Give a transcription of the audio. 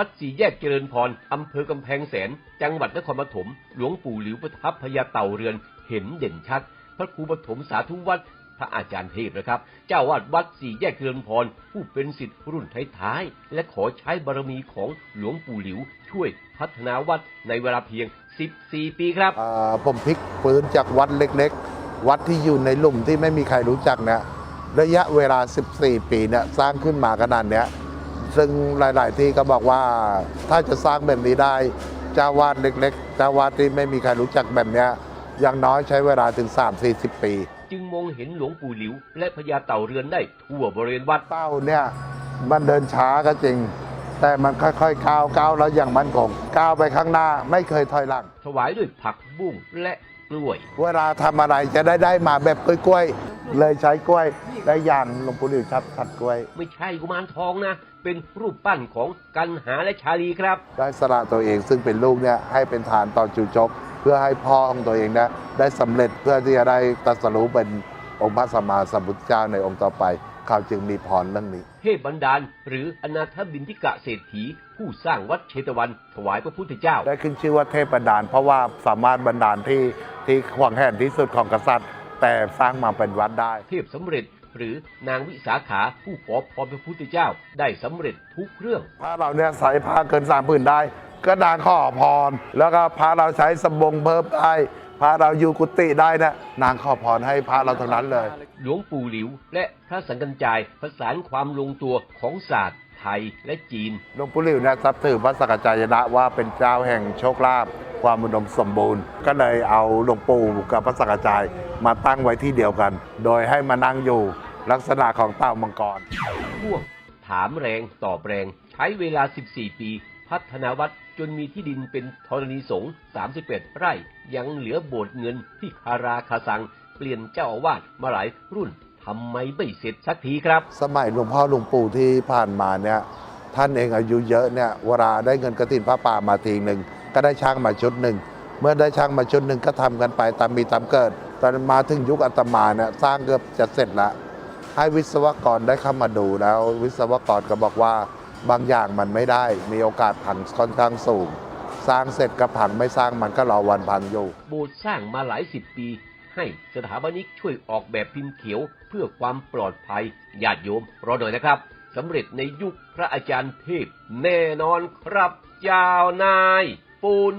วัดสี่แยกเจริญพรอำเภอกำแพงแสน จังหวัดนครปฐม หลวงปู่หลิวประทับพญาเต่าเรือนเห็นเด่นชัด พระครูปฐมสาธุวัดพระอาจารย์เทพนะครับ เจ้าวาดวัดสี่แยกเจริญพร ผู้เป็นสิทธิ์รุ่นท้ายๆ และขอใช้บารมีของหลวงปู่หลิว ช่วยพัฒนาวัดในเวลาเพียง 14 ปีครับผมพลิกฟื้นจากวัดเล็กๆ วัดที่อยู่ในหลุมที่ไม่มีใครรู้จักเนี่ยระยะเวลา 14 ปีเนี่ยสร้างขึ้นมาขนาดเนี้ย ซึ่งหลาย ๆ ที่ก็บอกว่าถ้าจะสร้างแบบนี้ได้เจ้าวาดเล็ก ๆ เจ้าวาดที่ไม่มีใครรู้จักแบบเนี้ยอย่างน้อยใช้เวลาถึง 3-40 ปี จึงมองเห็นหลวงปู่หลิว และพญาเต่าเรือนได้ทั่วบริเวณวัดเต้าเนี่ยมันเดินช้าก็จริง แต่มันค่อยๆก้าวก้าวแล้วอย่างมั่นคงก้าวไปข้างหน้าไม่เคยถอยหลังถวายด้วยผักบุ้งและกล้วย เวลาทำอะไรจะได้ได้มาแบบกล้วยๆเลยใช้กล้วย ได้อย่างหลวงปู่หลิวชับชัดกล้วย ไม่ใช่กุมารทองนะ เป็นรูปปั้นของกันหาและชาลีครับ ได้สละตัวเองซึ่งเป็นลูกเนี่ยให้เป็นฐานต่อจูจบ เพื่อให้พ่อของตัวเองนะได้สำเร็จเพื่อที่จะได้ตรัสรู้เป็นองค์พระสัมมาสัมพุทธเจ้าในองค์ต่อไป เขาจึงมีพรเรื่องนี้ เทพบันดาล หรืออนาถบินทิกะเศรษฐี ผู้สร้างวัดเชตวันถวายพระพุทธเจ้า ได้ขึ้นชื่อว่าเทพบันดาล เพราะว่าสามารถบันดาลที่ที่ขวางแห่นที่สุดของกษัตริย์ แต่สร้างมาเป็นวัดได้ เทพสำเร็จ หรือนางวิสาขาผู้ขอพรพระพุทธเจ้าได้สำเร็จทุกเรื่อง พระเราเนี่ยใส่ผ้าเกินสามผืนได้ ก็นางขอพร แล้วก็พระเราใช้สบงเพิ่มได้พระเราอยู่กุฏิได้นะนางขอพรให้พระเราทั้งนั้นเลย หลวงปู่หลิว และพระสังกัญจายประสานความลงตัวของศาสตร์ ไทยและจีน หลวงปู่หลิวเนี่ยนับถือพระสังฆจายนะว่าเป็นเจ้าแห่งโชคลาภความอุดมสมบูรณ์ ก็เลยเอาหลวงปู่กับพระสังฆจายมาตั้งไว้ที่เดียวกัน โดยให้มานั่งอยู่ลักษณะของเต่ามังกรพ่วงถามแรงตอบแรง ใช้เวลา 14 ปี พัฒนาวัดจนมีที่ดินเป็นธรณีสงฆ์31 ไร่ ยังเหลือโบสถ์เงินที่คาราคาซัง เปลี่ยนเจ้าอาวาสมาหลายรุ่น ทำไมไม่เสร็จสักทีครับ สมัยหลวงพ่อหลวงปู่ที่ผ่านมาเนี่ยท่านเองอายุเยอะเนี่ยเวลาได้เงินกระถินพระป่ามาทีหนึ่งก็ได้ช่างมาชุดหนึ่งเมื่อได้ช่างมาชุดหนึ่งก็ทำกันไปตามมีตามเกิด ตอนมาถึงยุคอาตมาเนี่ยสร้างเกือบจะเสร็จละให้วิศวกรได้เข้ามาดูแล้ววิศวกรก็บอกว่าบางอย่างมันไม่ได้มีโอกาสพังค่อนข้างสูง สร้างเสร็จก็พังไม่สร้างมันก็รอวันพังอยู่ โบสถ์สร้างมาหลายสิบปี ให้สถาปนิกช่วยออกแบบพิมพ์เขียวเพื่อความปลอดภัยญาติโยมรอหน่อยนะครับสำเร็จในยุคพระอาจารย์เทพแน่นอนครับจ้าวนายปูน